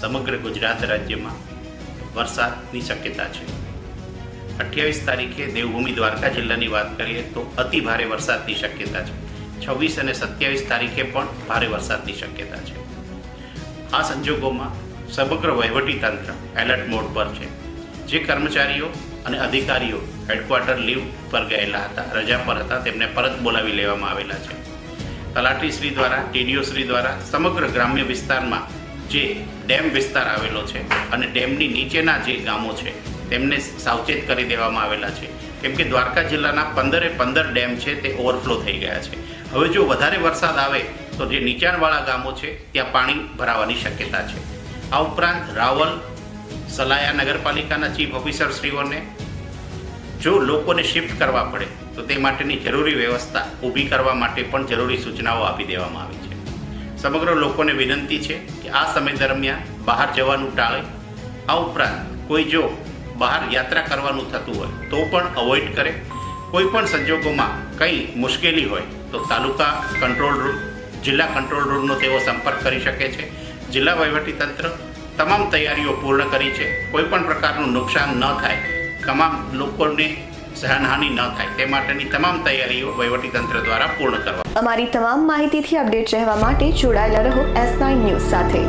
સમગ્ર ગુજરાત રાજ્યમાં વરસાદની શક્યતા છે. અઠ્યાવીસ તારીખે દેવભૂમિ દ્વારકા જિલ્લાની વાત કરીએ તો અતિ ભારે વરસાદની શક્યતા છે. છવ્વીસ અને સત્યાવીસ તારીખે પણ ભારે વરસાદની શક્યતા છે. આ સંજોગોમાં સમગ્ર વહીવટીતંત્ર એલર્ટ મોડ પર છે. જે કર્મચારીઓ અને અધિકારીઓ હેડક્વાર્ટર લીવ પર ગયેલા હતા, રજા પર હતા, તેમને પરત બોલાવી લેવામાં આવેલા છે. તલાટીશ્રી દ્વારા ટીડીઓશ્રી દ્વારા સમગ્ર ગ્રામ્ય વિસ્તારમાં જે ડેમ વિસ્તાર આવેલો છે અને ડેમની નીચેના જે ગામો છે, તેમને સાવચેત કરી દેવામાં આવેલા છે. કેમ કે દ્વારકા જિલ્લાના પંદરે પંદર ડેમ છે, તે ઓવરફ્લો થઈ ગયા છે. હવે જો વધારે વરસાદ આવે, તો જે નીચાણવાળા ગામો છે, ત્યાં પાણી ભરાવાની શક્યતા છે. આ ઉપરાંત રાવલ, સલાયા નગરપાલિકાના ચીફ ઓફિસરશ્રીઓને જો લોકોને શિફ્ટ કરવા પડે, તો તે માટેની જરૂરી વ્યવસ્થા ઊભી કરવા માટે પણ જરૂરી સૂચનાઓ આપી દેવામાં આવી છે. સમગ્ર લોકોને વિનંતી છે કે આ સમય દરમિયાન બહાર જવાનું ટાળે. આ ઉપરાંત કોઈ જો બહાર યાત્રા કરવાનું થતું હોય તો પણ અવોઇડ કરે. કોઈ પણ સંજોગોમાં કંઈ મુશ્કેલી હોય તો તાલુકા કંટ્રોલ રૂમ જિલ્લા કંટ્રોલ રૂમનો તેઓ સંપર્ક કરી શકે છે. જિલ્લા વહીવટીતંત્ર તમામ તૈયારીઓ પૂર્ણ કરી છે. કોઈ પણ પ્રકારનું નુકસાન ન થાય. તમામ લોકોને જાનહાનિ ન થાય. તે માટેની તમામ તૈયારીઓ વહીવટીતંત્ર દ્વારા પૂર્ણ કરવા અમારી તમામ માહિતીથી અપડેટ રહેવા માટે જોડાયેલા રહો એસ નાઇન ન્યૂઝ સાથે.